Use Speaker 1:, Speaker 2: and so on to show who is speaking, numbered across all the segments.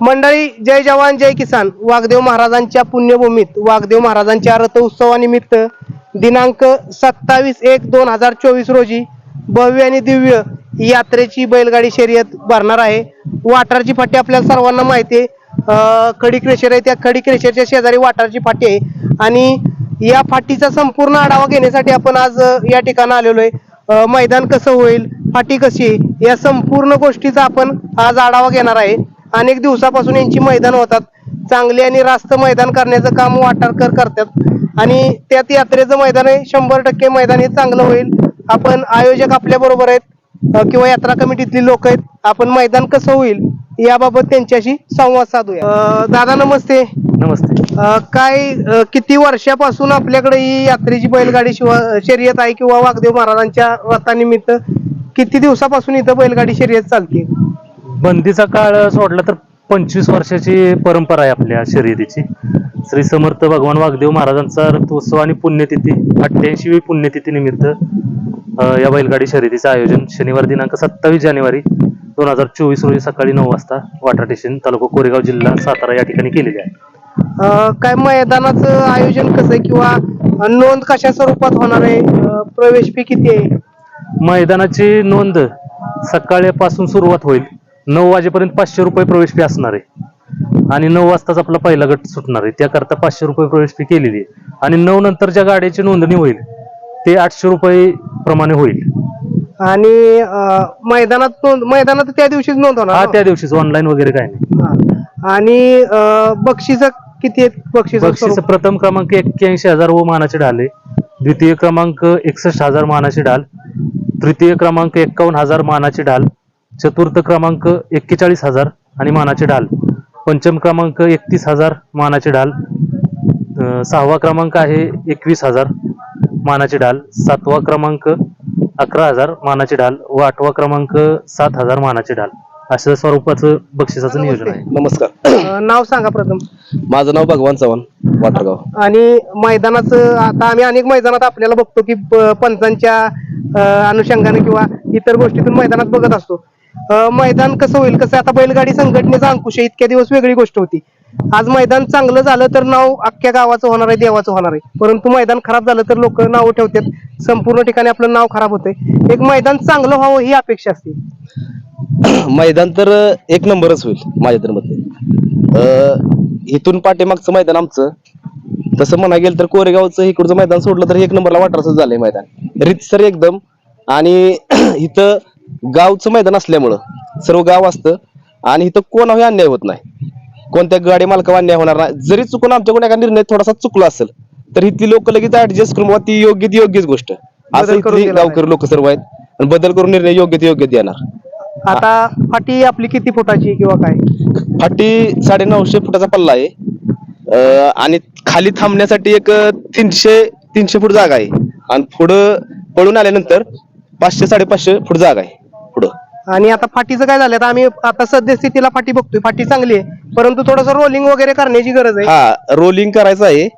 Speaker 1: मंडळी जय जवान जय किसान. वाघदेव महाराजांच्या पुण्यभूमीत वाघदेव महाराजांच्या रथ उत्सवानिमित्त दिनांक सत्तावीस एक दोन हजार चोवीस रोजी भव्य आणि दिव्य यात्रेची बैलगाडी शर्यत भरणार आहे. वाटारची फाटी आपल्याला सर्वांना माहिती आहे. खडी क्रेशर आहे त्या खडी क्रेशरच्या शेजारी वाटारची फाटी आहे. आणि या फाटीचा संपूर्ण आढावा घेण्यासाठी आपण आज या ठिकाणी आलेलो आहे. मैदान कसं होईल फाटी कशी आहे या संपूर्ण गोष्टीचा आपण आज आढावा घेणार आहे. अनेक दिवसापासून यांची मैदान होतात. चांगले आणि रास्त मैदान करण्याचं काम वाटारकर करतात. आणि त्यात यात्रेचं मैदान आहे. शंभर टक्के मैदान हे चांगलं होईल. आपण आयोजक आपल्या बरोबर आहेत. किंवा यात्रा कमिटीतली लोक आहेत. आपण मैदान कसं होईल याबाबत त्यांच्याशी संवाद साधूया. दादा नमस्ते.
Speaker 2: नमस्ते.
Speaker 1: काय किती वर्षापासून आपल्याकडे ही यात्रेची बैलगाडी शिवा शर्यत आहे किंवा वाघदेव महाराजांच्या रथानिमित्त किती दिवसापासून इथं बैलगाडी शर्यत चालते?
Speaker 2: बंदीचा काळ सोडला तर पंचवीस वर्षाची परंपरा आहे आपल्या शर्यतीची. श्री समर्थ भगवान वाघदेव महाराजांचा रथोत्सव आणि पुण्यतिथी अठ्ठ्याऐंशी पुण्यतिथी निमित्त या बैलगाडी शर्यतीचं आयोजन शनिवार दिनांक सत्तावीस जानेवारी दोन हजार चोवीस रोजी सकाळी नऊ वाजता वाटा स्टेशन तालुका कोरेगाव जिल्हा सातारा या ठिकाणी केलेली आहे.
Speaker 1: काय मैदानाचं आयोजन कसं आहे किंवा नोंद कशा स्वरूपात होणार आहे? प्रवेश फी किती आहे?
Speaker 2: मैदानाची नोंद सकाळपासून सुरुवात होईल. नऊ वाजेपर्यंत पाचशे रुपये प्रवेश फी असणार आहे. आणि नऊ वाजताच आपला पहिला गट सुटणार आहे. त्याकरता पाचशे रुपये प्रवेश फी केलेली आहे. आणि नऊ नंतर ज्या गाड्याची नोंदणी होईल. ते आठशे रुपये प्रमाणे होईल.
Speaker 1: आणि अं, मैदानात नोंद मैदानात त्या दिवशीच नोंद होणार
Speaker 2: हा
Speaker 1: ना?
Speaker 2: त्या दिवशीच ऑनलाईन वगैरे काय नाही.
Speaker 1: हा. आणि बक्षीस किती आहेत? बक्षीस
Speaker 2: बक्षीस प्रथम क्रमांक एक्क्याऐंशी हजार व मानाचे ढाल आहे. द्वितीय क्रमांक एकसष्ट हजार मानाची ढाल. तृतीय क्रमांक एक्कावन्न हजार मानाची ढाल. चतुर्थ क्रमांक एक्केचाळीस हजार आणि मानाचे ढाल. पंचम क्रमांक एकतीस हजार मानाचे ढाल. सहावा क्रमांक आहे एकवीस हजार मानाचे ढाल. सातवा क्रमांक अकरा हजार मानाचे ढाल. व आठवा क्रमांक सात हजार मानाचे ढाल. अशा स्वरूपाचं बक्षिसाचं नियोजन आहे.
Speaker 3: नमस्कार.
Speaker 1: नाव सांगा प्रथम.
Speaker 3: माझं नाव भगवान चव्हाण वाटरगाव
Speaker 1: आणि मैदानाचं आता आम्ही अनेक मैदानात आपल्याला बघतो की प- पंचांच्या अं, अनुषंगाने किंवा इतर गोष्टीतून मैदानात बघत असतो. मैदान कसं होईल कसं आता बैलगाडी संघटनेचा अंकुश आहे इतक्या दिवस वेगळी गोष्ट होती. आज मैदान चांगलं झालं तर नाव अख्ख्या गावाचं होणार आहे देवाचं होणार आहे. परंतु मैदान खराब झालं तर लोक नाव ठेवतात. संपूर्ण ठिकाणी आपलं नाव खराब होतंय. एक मैदान चांगलं व्हावं ही अपेक्षा असते.
Speaker 3: मैदान तर एक नंबरच होईल माझ्या तर मते. अं, इथून पाठीमागचं मैदान आमचं तसं म्हणा गेलं तर कोरेगावचं इकडचं मैदान सोडलं तर एक नंबरला वाटरच झालंय मैदान. रितसर एकदम आणि इथं गावचं मैदान असल्यामुळं सर्व गाव असतं आणि इथं कोणाही अन्याय होत नाही. कोणत्या गाडी मालकावर अन्याय होणार नाही. जरी चुकून आमच्याकडून एका निर्णय थोडासा चुकला असेल तर इथली लोक लगेच ऍडजस्ट करून ती योग्य ती योग्यच गोष्ट. असं
Speaker 1: बदल करून
Speaker 3: इथली
Speaker 1: दिला
Speaker 3: गावकरी लोक सर्व आहेत. आणि बदल करून निर्णय योग्य ते योग्य देणार.
Speaker 1: आता फाटी आपली किती फुटाची किंवा काय?
Speaker 3: फाटी साडे नऊशे फुटाचा पल्ला आहे. अं, आणि खाली थांबण्यासाठी एक तीनशे तीनशे फूट जागा आहे. आणि पुढं पळून आल्यानंतर पाचशे साडेपाचशे फूट जागा आहे पुढं.
Speaker 1: आणि आता फाटीचं काय झालं आता आम्ही आता सद्यस्थितीला फाटी बघतोय. फाटी चांगली आहे. परंतु थोडस रोलिंग वगैरे करण्याची गरज आहे.
Speaker 3: हा रोलिंग करायचं आहे.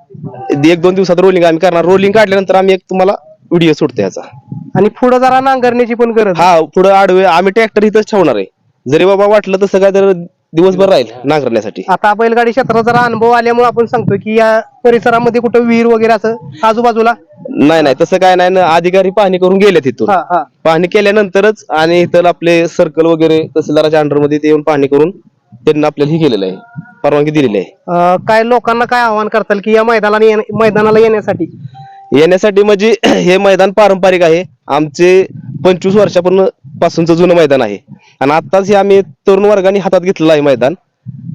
Speaker 3: एक दोन दिवसात रोलिंग आम्ही करणार. रोलिंग काढल्यानंतर आम्ही एक तुम्हाला व्हिडिओ सुटतो याचा.
Speaker 1: आणि पुढे जरा नांगरण्याची पण गरज आहे.
Speaker 3: हा पुढं आडवे आम्ही ट्रॅक्टर इथंच ठेवणार आहे. जरी बाबा वाटलं तसं काय तर दिवसभर राहील नांगरण्यासाठी.
Speaker 1: आता बैलगाडी क्षेत्रात जरा अनुभव आल्यामुळे आपण सांगतोय की या परिसरामध्ये कुठं विहीर वगैरे असं आजूबाजूला?
Speaker 3: नाही नाही तसं काय नाही. ना अधिकारी पाहणी करून गेले तिथून
Speaker 1: हा हा.
Speaker 3: पाहणी केल्यानंतरच आणि इथं आपले सर्कल वगैरे तहसीलदाराच्या अंडरमध्ये ते येऊन पाहणी करून त्यांनी आपल्याला ही केलेलं आहे. परवानगी दिलेली आहे.
Speaker 1: अं, काय लोकांना काय आव्हान करताल की या मैदानाला येण्या- मैदानाला येण्यासाठी?
Speaker 3: येण्यासाठी म्हणजे हे मैदान पारंपरिक आहे. आमचे पंचवीस वर्षापूर्वी पासूनचं जुनं मैदान आहे. आणि आताच हे आम्ही तरुण वर्गाने हातात घेतलेलं आहे मैदान.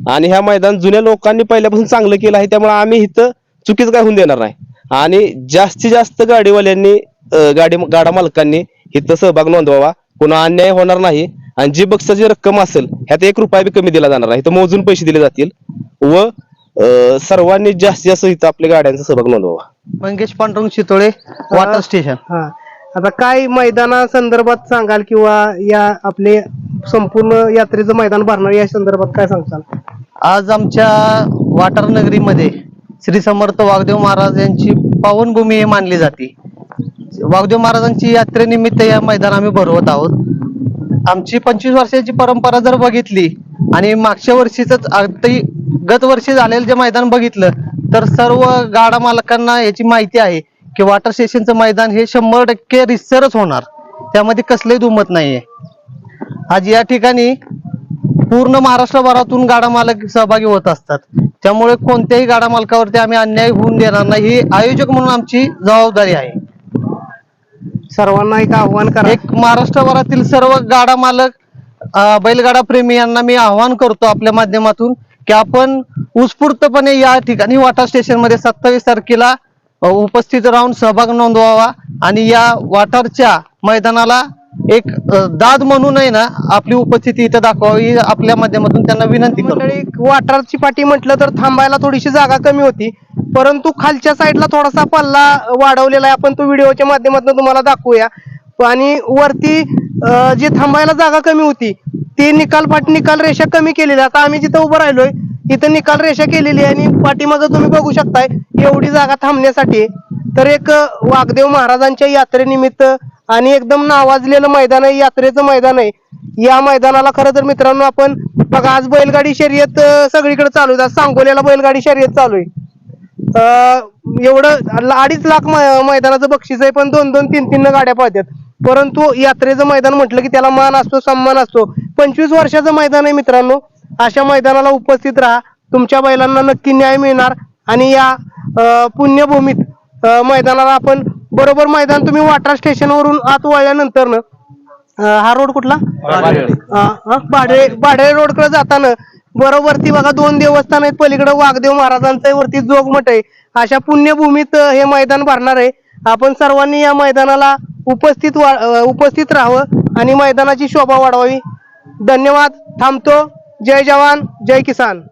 Speaker 3: आणि ह्या मैदान जुन्या लोकांनी पहिल्यापासून चांगलं केलं आहे त्यामुळे आम्ही इथं चुकीच काय होऊन देणार नाही. आणि जास्तीत जास्त गाडीवाल्यांनी गाडी गाडा मालकांनी इथं सहभाग नोंदवावा. कोणा अन्याय होणार नाही. आणि जी बक्षाची रक्कम असेल ह्यात एक रुपया बी कमी दिला जाणार नाही. इथं मोजून पैसे दिले जातील व अं, सर्वांनी जास्तीत जास्त इथं आपल्या गाड्यांचा सहभाग नोंदवावा.
Speaker 4: मंगेश पांडुरंग चितोळे वॉटर स्टेशन
Speaker 1: हा. आता काय मैदाना संदर्भात सांगाल किंवा या आपले संपूर्ण यात्रेचं मैदान भरणार या संदर्भात काय सांगताल?
Speaker 4: आज आमच्या वाटार नगरीमध्ये श्री समर्थ वाघदेव महाराज यांची पावनभूमी हे मानली जाते. वाघदेव महाराजांची यात्रेनिमित्त या मैदान आम्ही भरवत आहोत. आमची पंचवीस वर्षाची परंपरा जर बघितली आणि मागच्या वर्षीच अगदी गत वर्षी झालेलं जे मैदान बघितलं तर सर्व गाडा मालकांना याची माहिती आहे. की वॉटर स्टेशनचं मैदान हे शंभर टक्के रिसरच होणार. त्यामध्ये कसलंही दुमत नाहीये. आज या ठिकाणी पूर्ण महाराष्ट्रभरातून गाडा मालक सहभागी होत असतात. त्यामुळे कोणत्याही गाडा मालकावरती आम्ही अन्याय होऊन देणार नाही. ही आयोजक म्हणून आमची जबाबदारी आहे.
Speaker 1: सर्वांना एक आव्हान करा.
Speaker 4: एक महाराष्ट्रभरातील सर्व गाडा मालक बैलगाडा प्रेमी यांना मी आवाहन करतो आपल्या माध्यमातून की आपण उत्स्फूर्तपणे या ठिकाणी वाटा स्टेशनमध्ये सत्तावीस तारखेला उपस्थित राहून सहभाग नोंदवावा आणि या वाटारच्या मैदानाला एक दाद म्हणून आहे ना आपली उपस्थिती इथं दाखवावी आपल्या माध्यमातून त्यांना विनंती करतो
Speaker 1: वाटारची पाठी म्हटलं तर थांबायला थोडीशी जागा कमी होती परंतु खालच्या साईडला थोडासा पल्ला वाढवलेला आहे. आपण तो व्हिडिओच्या माध्यमातून तुम्हाला दाखवूया. आणि वरती जी जे थांबायला जागा कमी होती ती निकाल पाठ निकाल रेषा कमी केलेली आहे. आता आम्ही जिथं उभं राहिलोय इथं निकाल रेषा केलेली आहे आणि पाठीमागं तुम्ही बघू शकताय एवढी जागा थांबण्यासाठी. तर एक वाघदेव महाराजांच्या यात्रेनिमित्त आणि एकदम नावाजलेलं मैदान आहे यात्रेचं मैदान आहे. या मैदानाला खरं तर मित्रांनो आपण बघा आज बैलगाडी शर्यत सगळीकडे चालू आहे आज सांगोल्याला बैलगाडी शर्यत चालू आहे. अं, एवढं अडीच लाख मैदानाचं बक्षीस आहे पण दोन दोन तीन तीन गाड्या पळतात परंतु यात्रेचं मैदान म्हटलं की त्याला मान असतो सन्मान असतो. पंचवीस वर्षाचं मैदान आहे मित्रांनो. अशा मैदानाला उपस्थित राहा. तुमच्या बैलांना नक्की न्याय मिळणार आणि या पुण्यभूमीत मैदानाला आपण बरोबर मैदान तुम्ही वाटरा स्टेशनवरून आत वळल्यानंतर न हा रोड कुठला? बाडे. बाडे रोडकडे जाताना बरोबर ती बघा दोन देवस्थान आहेत. पलीकडे वाघदेव महाराजांचं वरती जोगमठ आहे. अशा पुण्यभूमीत हे मैदान भरणार आहे. आपण सर्वांनी या मैदानाला उपस्थित उपस्थित राहावं आणि मैदानाची शोभा वाढवावी. धन्यवाद. थांबतो. जय जवान जय किसान.